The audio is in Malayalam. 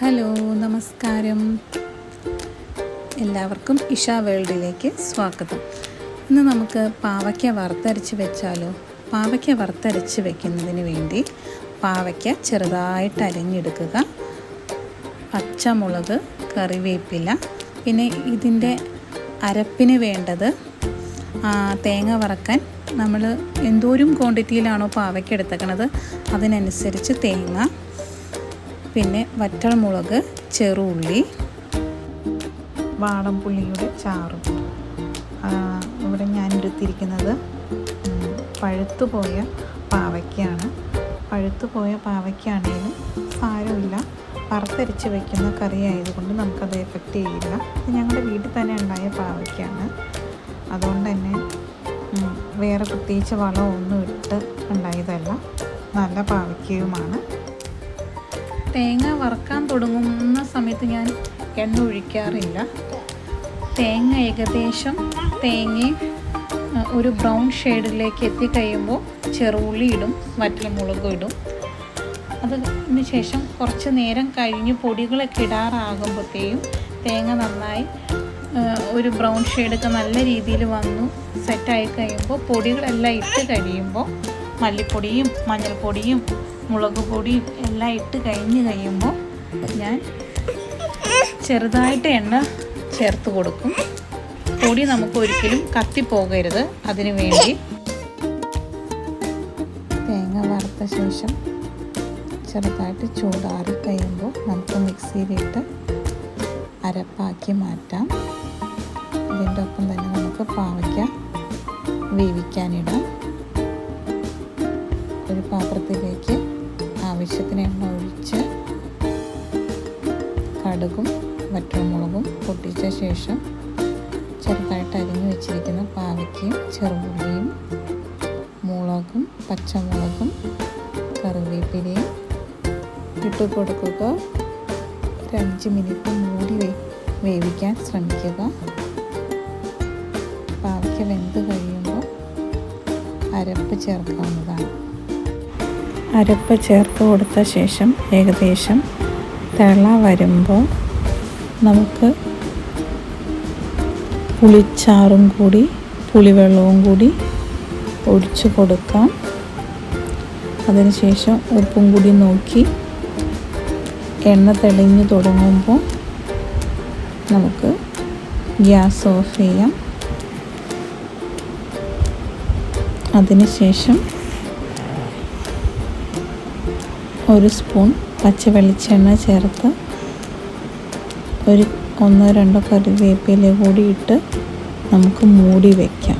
ഹലോ നമസ്കാരം. എല്ലാവർക്കും ഇഷ വേൾഡിലേക്ക് സ്വാഗതം. ഇന്ന് നമുക്ക് പാവയ്ക്ക വറുത്തരച്ച് വെച്ചാലോ? പാവയ്ക്ക വറുത്തരച്ച് വെക്കുന്നതിന് വേണ്ടി പാവയ്ക്ക ചെറുതായിട്ട് അരിഞ്ഞെടുക്കുക. പച്ചമുളക് കറിവേപ്പില പിന്നെ ഇതിന്റെ അരപ്പിന് വേണ്ടത് തേങ്ങ വറക്കാൻ നമ്മൾ എന്തോരും ക്വാണ്ടിറ്റിയിലാണോ പാവയ്ക്ക എടുത്തേക്കണത്? അതിനനുസരിച്ച് തേങ്ങ പിന്നെ വറ്റൽമുളക് ചെറുള്ളി വാടംപുള്ളിയുടെ ചാറും. ഇവിടെ ഞാൻ എടുത്തിരിക്കുന്നത് പഴുത്തുപോയ പാവയ്ക്കാണ്. പഴുത്തുപോയ പാവയ്ക്കാണെങ്കിലും സാരമില്ല. വറുത്തരച്ച് വയ്ക്കുന്ന കറി ആയതുകൊണ്ട് നമുക്കത് എഫക്റ്റ് ചെയ്യില്ല. ഞങ്ങളുടെ വീട്ടിൽ തന്നെ ഉണ്ടായ പാവയ്ക്കാണ്. അതുകൊണ്ട് തന്നെ വേറെ പ്രത്യേകിച്ച് വളമൊന്നും ഇട്ട് ഉണ്ടായതല്ല. നല്ല പാവയ്ക്കയുമാണ്. തേങ്ങ വറക്കാൻ തുടങ്ങുന്ന സമയത്ത് ഞാൻ എണ്ണ ഒഴിക്കാറില്ല. തേങ്ങ ഏകദേശം തേങ്ങയും ഒരു ബ്രൗൺ ഷെയ്ഡിലേക്ക് എത്തിക്കഴിയുമ്പോൾ ചെറുള്ളി ഇടും വറ്റൽമുളകും ഇടും. അതിന് ശേഷം കുറച്ച് നേരം കഴിഞ്ഞ് പൊടികളൊക്കെ ഇടാറാകുമ്പോഴത്തേക്കും തേങ്ങ നന്നായി ഒരു ബ്രൗൺ ഷെയ്ഡൊക്കെ നല്ല രീതിയിൽ വന്നു സെറ്റായി കഴിയുമ്പോൾ പൊടികളെല്ലാം ഇട്ട് കഴിയുമ്പോൾ മല്ലിപ്പൊടിയും മഞ്ഞൾപ്പൊടിയും മുളക് പൊടിയും എല്ലാം ഇട്ട് കഴിഞ്ഞ് കഴിയുമ്പോൾ ഞാൻ ചെറുതായിട്ട് എണ്ണ ചേർത്ത് കൊടുക്കും. പൊടി നമുക്ക് ഒരിക്കലും കത്തിപ്പോകരുത് അതിനു വേണ്ടി തേങ്ങ വറുത്ത ശേഷം ചെറുതായിട്ട് ചൂടാറി കഴിയുമ്പോൾ നമുക്ക് മിക്സിയിലിട്ട് അരപ്പാക്കി മാറ്റാം. ഇതിന്റെ ഒപ്പം തന്നെ നമുക്ക് പാവയ്ക്ക വേവിക്കാനിടാം. ഒരു പാത്രത്തിലേക്ക് ആവശ്യത്തിന് എണ്ണ ഒഴിച്ച് കടുകും വറ്റൽമുളകും പൊട്ടിച്ച ശേഷം ചെറുതായിട്ട് അരിഞ്ഞു വെച്ചിരിക്കുന്ന പാവയ്ക്കയും ചെറുപുള്ളിയും മുളകും പച്ചമുളകും കറിവേപ്പിലയും ഇട്ട് കൊടുക്കുക. ഒരു അഞ്ച് മിനിറ്റ് മൂടി വേവിക്കാൻ ശ്രമിക്കുക. പാവയ്ക്ക വെന്ത് കഴിയുമ്പോൾ അരപ്പ് ചേർക്കാവുന്നതാണ്. അരപ്പ് ചേർത്ത് കൊടുത്ത ശേഷം ഏകദേശം തിള വരുമ്പോൾ നമുക്ക് പുളിച്ചാറും കൂടി പുളിവെള്ളവും കൂടി ഒഴിച്ചു കൊടുക്കാം. അതിനുശേഷം ഉപ്പും കൂടി നോക്കി എണ്ണ തെളിഞ്ഞു തുടങ്ങുമ്പോൾ നമുക്ക് ഗ്യാസ് ഓഫ് ചെയ്യാം. അതിനുശേഷം ഒരു സ്പൂൺ പച്ച വെളിച്ചെണ്ണ ചേർത്ത് ഒരു ഒന്നോ രണ്ടോ കറിവേപ്പില കൂടി ഇട്ട് നമുക്ക് മൂടി വയ്ക്കാം